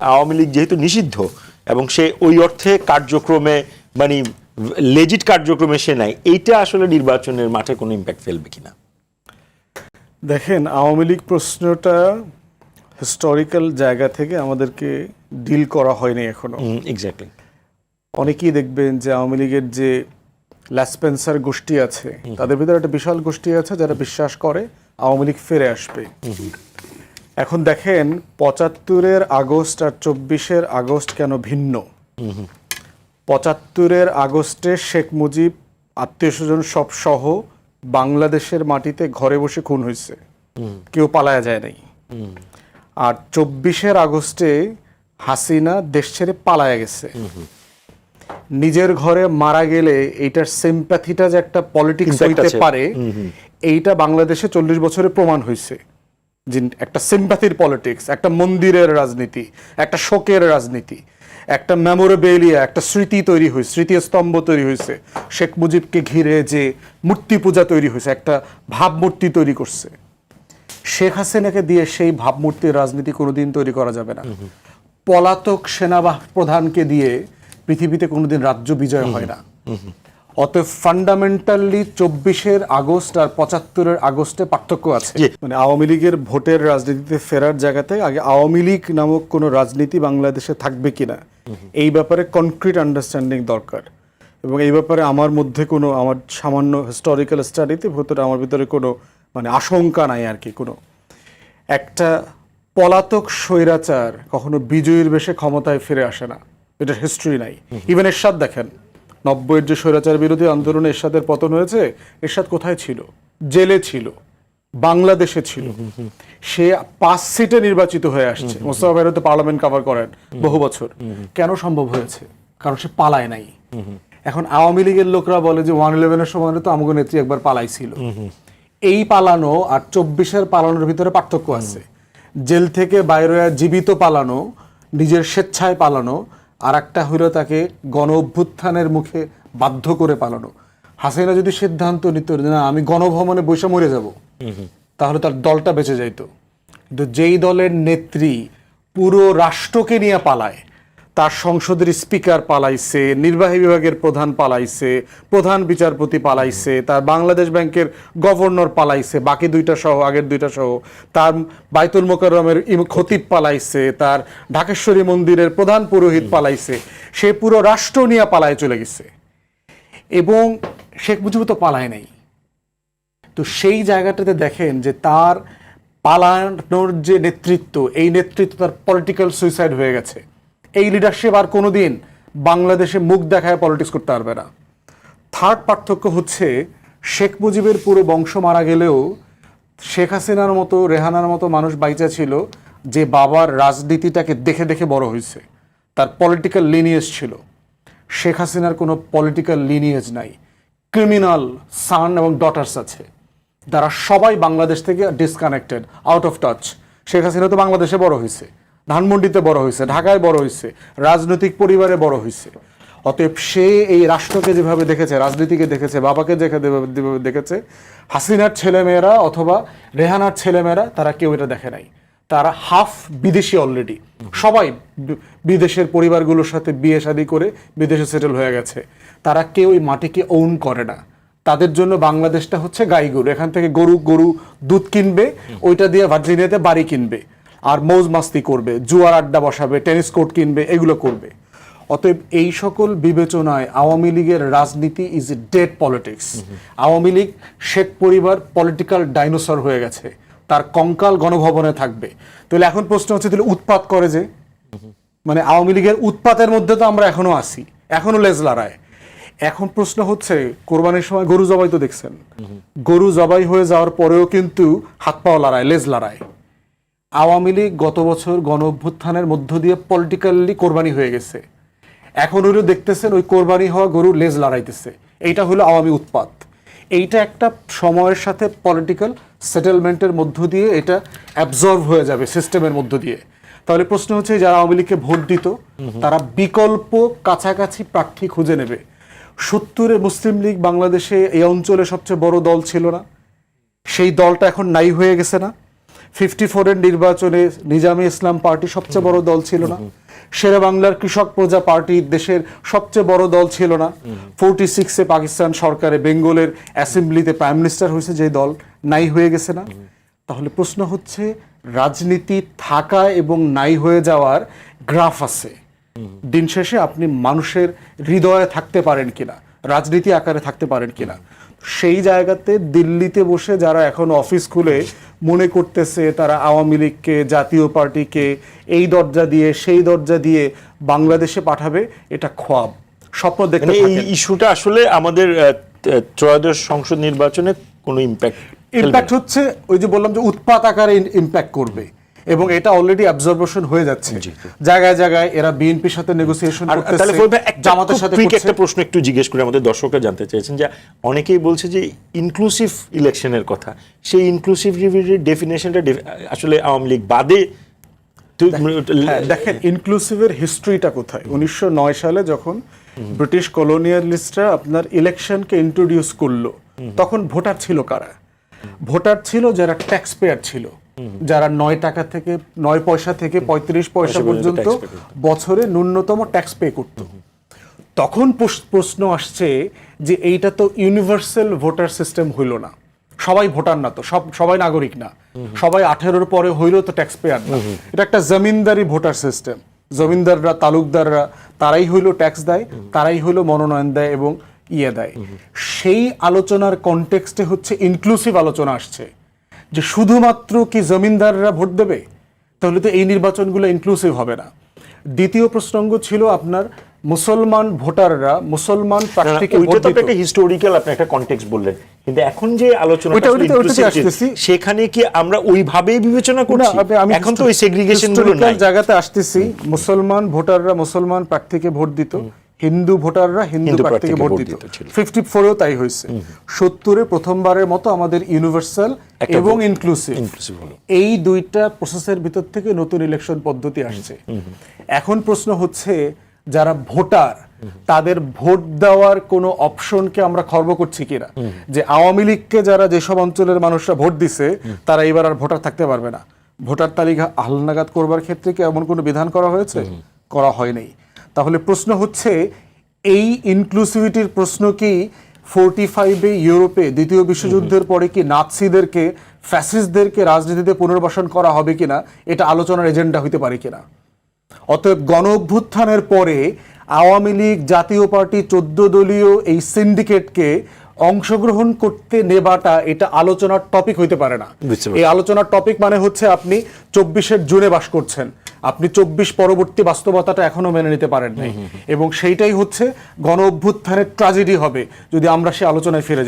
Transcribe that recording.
আওয়ামী লীগ যেহেতু নিষিদ্ধ এবং সে ওই অর্থে কার্যক্রমে মানে লেজিট কার্যক্রমে সে নাই এইটা আসলে নির্বাচনের মাঠে কোনো ইম্প্যাক্ট ফেলবে কিনা? দেখেন আওয়ামী লীগ প্রশ্নটা হিস্টোরিক্যাল জায়গা থেকে আমাদেরকে ডিল করা হয়নি এখনও। এক্স্যাক্টলি অনেকেই দেখবেন যে আওয়ামী লীগের যে ল্যাসপেন্সার গোষ্ঠী আছে তাদের ভিতরে একটা বিশাল গোষ্ঠী আছে যারা বিশ্বাস করে আওয়ামী লীগ ফিরে আসবে। এখন দেখেন পঁচাত্তরের আগস্ট আর চব্বিশের আগস্ট কেন ভিন্ন? পঁচাত্তরের আগস্টে শেখ মুজিব আত্মীয় স্বজন সব সহ বাংলাদেশের মাটিতে ঘরে বসে খুন হয়েছে। কেউ পালায়া যায় নাই। আর চব্বিশের আগস্টে হাসিনা দেশ ছেড়ে পালায়া গেছে। নিজের ঘরে মারা গেলে এইটার সিম্প্যাথিটা যে একটা পলিটিক্স হইতে পারে এইটা বাংলাদেশে চল্লিশ বছরে প্রমাণ হয়েছে যে একটা সিম্প্যাথির পলিটিক্স একটা মন্দিরের রাজনীতি একটা শোকের রাজনীতি একটা মেমোরেবেলিয়া একটা স্মৃতি তৈরি হয়েছে স্মৃতিস্তম্ভ তৈরি হয়েছে শেখ মুজিবকে ঘিরে যে মূর্তি পূজা তৈরি হয়েছে একটা ভাবমূর্তি তৈরি করছে। শেখ হাসিনাকে দিয়ে সেই ভাবমূর্তির রাজনীতি কোনোদিন তৈরি করা যাবে না। পলাতক সেনাবাহ প্রধানকে দিয়ে পৃথিবীতে কোনোদিন রাজ্য বিজয় হয় না। অতএব ফান্ডামেন্টালি চব্বিশের আগস্ট আর পঁচাত্তরের আগস্টে পার্থক্য আছে। মানে আওয়ামী লীগের ভোটের রাজনীতিতে ফেরার জায়গাতে আগে আওয়ামী লীগ নামক কোনো রাজনীতি বাংলাদেশে থাকবে কিনা এই ব্যাপারে কনক্রিট আন্ডারস্ট্যান্ডিং দরকার। এবং এই ব্যাপারে আমার মধ্যে কোনো আমার সামান্য হিস্টোরিক্যাল স্টাডিতে ভেতরে আমার ভিতরে কোনো মানে আশঙ্কা নাই আর কি কোনো। একটা পলাতক স্বৈরাচার কখনো বিজয়ীর বেশে ক্ষমতায় ফিরে আসে না এটার হিস্ট্রি নাই। ইভেন এরশাদ দেখেন নব্বইয়ের যে স্বৈরাচার বিরোধী আন্দোলনে এরশাদের পতন হয়েছে এরশাদ কোথায় ছিল? জেলে ছিল বাংলাদেশে ছিল। সে পাঁচ সিটে নির্বাচিত হয়ে আসছে। মোস্তফা ভাইরা তো পার্লামেন্ট কভার করেন বহু বছর। কেন সম্ভব হয়েছে? কারণ সে পালায় নাই। এখন আওয়ামী লীগের লোকরা বলে যে ওয়ান ইলেভেনের সময় তো আমাকে নেত্রী একবার পালাইছিল। এই পালানো আর চব্বিশের পালানোর ভিতরে পার্থক্য আছে। জেল থেকে বাইরে জীবিত পালানো নিজের স্বেচ্ছায় পালানো আর একটা হইল তাকে গণ অভ্যুত্থানের মুখে বাধ্য করে পালানো। হাসিনা যদি সিদ্ধান্ত নিত না আমি গণভবনে বসে মরে যাব তাহলে তার দলটা বেঁচে যাইতো। কিন্তু যেই দলের নেত্রী পুরো রাষ্ট্রকে নিয়ে পালায় তার সংসদের স্পিকার পালাইছে নির্বাহী বিভাগের প্রধান পালাইছে প্রধান বিচারপতি পালাইছে তার বাংলাদেশ ব্যাংকের গভর্নর পালাইছে বাকি দুইটা সহ আগের দুইটা সহ তার বাইতুল মোকাররমের খতিব পালাইছে তার ঢাকেশ্বরী মন্দিরের প্রধান পুরোহিত পালাইছে সে পুরো রাষ্ট্র নিয়ে পালায় চলে গেছে। এবং শেখ মুজিব তো পালায় নাই। তো সেই জায়গাটাতে দেখেন যে তার পালানোর যে নেতৃত্ব এই নেতৃত্ব তার পলিটিক্যাল সুইসাইড হয়ে গেছে। এই লিডারশিপ আর কোনোদিন বাংলাদেশে মুখ দেখায় পলিটিক্স করতে পারবে না। থার্ড পার্থক্য হচ্ছে, শেখ মুজিবের পুরো বংশ মারা গেলেও শেখ হাসিনার মতো, রেহানার মতো মানুষ বাইচা ছিল যে বাবার রাজনীতিটাকে দেখে দেখে বড় হয়েছে। তার পলিটিক্যাল লিনিয়েজ ছিল। শেখ হাসিনার কোনো পলিটিক্যাল লিনিয়েজ নাই। ক্রিমিনাল সান এবং ডটার্স আছে। তারা সবাই বাংলাদেশ থেকে disconnected out of touch Sheikh Hasina তো বাংলাদেশে বড় হয়েছে। ধানমন্ডিতে বড় হয়েছে, ঢাকায় বড় হয়েছে, রাজনৈতিক পরিবারে বড় হয়েছে। অতএব সে এই রাষ্ট্রকে যেভাবে দেখেছে, রাজনীতিকে দেখেছে, বাবাকে যেভাবে দেখেছে, হাসিনার ছেলেমেয়েরা অথবা রেহানার ছেলেমেয়েরা, তারা কেউ এটা দেখে নাই। তারা হাফ বিদেশি অলরেডি সবাই বিদেশের পরিবারগুলোর সাথে বিয়ে শাদী করে বিদেশে সেটেল হয়ে গেছে। তারা কেউ ওই মাটিকে ওন করে না। তাদের জন্য বাংলাদেশটা হচ্ছে গাই গরু। এখান থেকে গরু গরু দুধ কিনবে, ওইটা দিয়ে ভার্জিনিয়াতে বাড়ি কিনবে। আর মৌজ মাস্তি করবে, জুয়ার আড্ডা বসাবে, টেনিস কোর্ট কিনবে, এগুলো করবে। অতএব এই সকল বিবেচনায় আওয়ামী লীগের রাজনীতি is dead politics Awami League Sheikh পরিবার পলিটিক্যাল ডাইনোসর হয়ে গেছে। তার কঙ্কাল গণভবনে থাকবে। তাহলে এখন প্রশ্ন হচ্ছে, তাহলে উৎপাত করে যে? মানে আওয়ামী লীগের উৎপাতের মধ্যে তো আমরা এখনও আছি, এখনও লেজ লড়ায় এখন প্রশ্ন হচ্ছে, কোরবানির সময় গরু জবাই তো দেখছেন। গরু জবাই হয়ে যাওয়ার পরেও কিন্তু হাত পাও লড়ায় লেজ লড়ায় আওয়ামী লীগ গত বছর গণ অভ্যুত্থানের মধ্য দিয়ে পলিটিক্যালি কোরবানি হয়ে গেছে। এখন ওইও দেখতেছেন, ওই কোরবানি হওয়া গরু লেজ লড়াইতেছে। এইটা হলো আওয়ামী উৎপাত। এইটা একটা সময়ের সাথে পলিটিক্যাল সেটেলমেন্টের মধ্য দিয়ে এটা অ্যাবজর্ভ হয়ে যাবে সিস্টেমের মধ্য দিয়ে। তাহলে প্রশ্ন হচ্ছে যারা আওয়ামী লীগকে ভোট দিত, তারা বিকল্প কাছাকাছি প্রার্থী খুঁজে নেবে। সত্তরে মুসলিম লীগ বাংলাদেশে এই অঞ্চলে সবচেয়ে বড় দল ছিল না। সেই দলটা এখন নাই হয়ে গেছে না। ফিফটি ফোরের নির্বাচনে নিজামে ইসলাম পার্টি সবচেয়ে বড় দল ছিল না। শেরে বাংলার কৃষক প্রজা পার্টি দেশের সবচেয়ে বড় দল ছিল না। ফোরটি সিক্সে পাকিস্তান সরকারে বেঙ্গলের অ্যাসেম্বলিতে প্রাইম মিনিস্টার হয়েছে যে দল, নাই হয়ে গেছে না। তাহলে প্রশ্ন হচ্ছে, রাজনীতি থাকা এবং নাই হয়ে যাওয়ার গ্রাফ আছে। দিন শেষে আপনি মানুষের হৃদয়ে থাকতে পারেন কিনা, রাজনীতি আকারে থাকতে পারেন কিনা। সেই জায়গাতে দিল্লিতে বসে যারা এখন অফিস খুলে মনে করতেছে তারা আওয়ামী লীগকে জাতীয় পার্টিকে এই দরজা দিয়ে সেই দরজা দিয়ে বাংলাদেশে পাঠাবে এটা খোয়াব। স্বপ্ন দেখতে মানে এই ইস্যুটা আসলে আমাদের ত্রয়োদশ সংসদ নির্বাচনে কোনো ইম্প্যাক্ট ইম্প্যাক্ট হচ্ছে ওই যে বললাম যে উৎপাত আকারে ইম্প্যাক্ট করবে। এবং এটা অলরেডি অবজারভেশন হয়ে যাচ্ছে। জায়গায় জায়গায় এরা বিএনপির সাথে নেগোসিয়েশন ভাই, জামাতের সাথে একটা প্রশ্ন একটু জিজ্ঞেস করে আমাদের দর্শকরা জানতে চেয়েছেন যে অনেকেই বলছে যে ইনক্লুসিভ ইলেকশনের কথা। সেই ইনক্লুসিভিটির ডেফিনেশনটা আসলে আওয়ামী লীগ বাদে হ্যাঁ, দেখেন ইনক্লুসিভের হিস্ট্রিটা কোথায়? উনিশশো নয় সালে যখন ব্রিটিশ কলোনিয়ালিস্টরা আপনার ইলেকশনকে ইন্ট্রোডিউস করল তখন ভোটার ছিল কারা? ভোটার ছিল যারা ট্যাক্স পেয়ার ছিল। যারা নয় টাকা থেকে নয় পয়সা থেকে পঁয়ত্রিশ পয়সা পর্যন্ত। বছরে ন্যূনতম ট্যাক্স পে করত। তখন প্রশ্ন আসছে যে এইটা তো ইউনিভার্সাল ভোটার সিস্টেম হইল না। সবাই ভোটার না তো সব সবাই নাগরিক না। সবাই আঠেরোর পরে হইলেও তো ট্যাক্স পেয়ার না। এটা একটা জমিনদারি ভোটার সিস্টেম জমিনদাররা তালুকদাররা তারাই হইল ট্যাক্স দেয় তারাই হইল মনোনয়ন দেয় এবং ইয়ে দেয়। সেই আলোচনার কনটেক্সটে হচ্ছে ইনক্লুসিভ আলোচনা আসছে। যে শুধুমাত্র কি জমিনদাররা ভোট দেবে? তাহলে তো এই নির্বাচনগুলো ইনক্লুসিভ হবে না। দ্বিতীয় প্রসঙ্গ ছিল আপনার মুসলমান ভোটাররা মুসলমান প্রার্থীকে ভোট দিত। একটা হিস্টোরিক্যাল আপনি একটা কনটেক্সট বললেন। কিন্তু এখন যে আলোচনা। সেখানে কি আমরা ওইভাবেই বিবেচনা করছি? এখন তো ওই সেগ্রিগেশন জায়গাতে আসতেছি। মুসলমান ভোটাররা মুসলমান প্রার্থীকে ভোট দিত। হিন্দু ভোটাররা হিন্দু প্রার্থীকে ভোট দিত। ফিফটি ফোরেও তাই হয়েছে। সত্তরে প্রথমবারের মতো আমাদের ইউনিভার্সাল এবং ইনক্লুসিভ এই দুইটা প্রসেসের ভিতর থেকে নতুন ইলেকশন পদ্ধতি আসছে। এখন প্রশ্ন হচ্ছে যারা ভোটার তাদের ভোট দেওয়ার কোনো অপশনকে আমরা খর্ব করছি কিনা? যে আওয়ামী লীগকে যারা যেসব অঞ্চলের মানুষরা ভোট দিছে তারা এবার আর ভোটার থাকতে পারবে না। ভোটার তালিকা হালনাগাদ করবার ক্ষেত্রে কি এমন কোনো বিধান করা হয়েছে? করা হয়নি। তাহলে প্রশ্ন হচ্ছে এই ইনক্লুসিভিটির প্রশ্ন কি ফোরটি ফাইভে ইউরোপে দ্বিতীয় বিশ্বযুদ্ধের পরে কি নাৎসিদেরকে ফ্যাসিস্টদেরকে রাজনীতিতে পুনর্বাসন করা হবে কিনা এটা আলোচনার এজেন্ডা হইতে পারে কিনা? অতএব গণ অভ্যুত্থানের পরে আওয়ামী লীগ জাতীয় পার্টি চোদ্দ দলীয় এই সিন্ডিকেটকে অংশগ্রহণ করতে নেবাটা এটা আলোচনার টপিক হইতে পারে না। এই আলোচনার টপিক মানে হচ্ছে আপনি চব্বিশের জুনে বাস করছেন। আপনি চব্বিশ পরবর্তী বাস্তবতাটা এখনও মেনে নিতে পারেন নাই এবং সেইটাই হচ্ছে গণ অভ্যুত্থানের ট্রাজেডি হবে যদি আমরা সে আলোচনায় ফিরে যাই।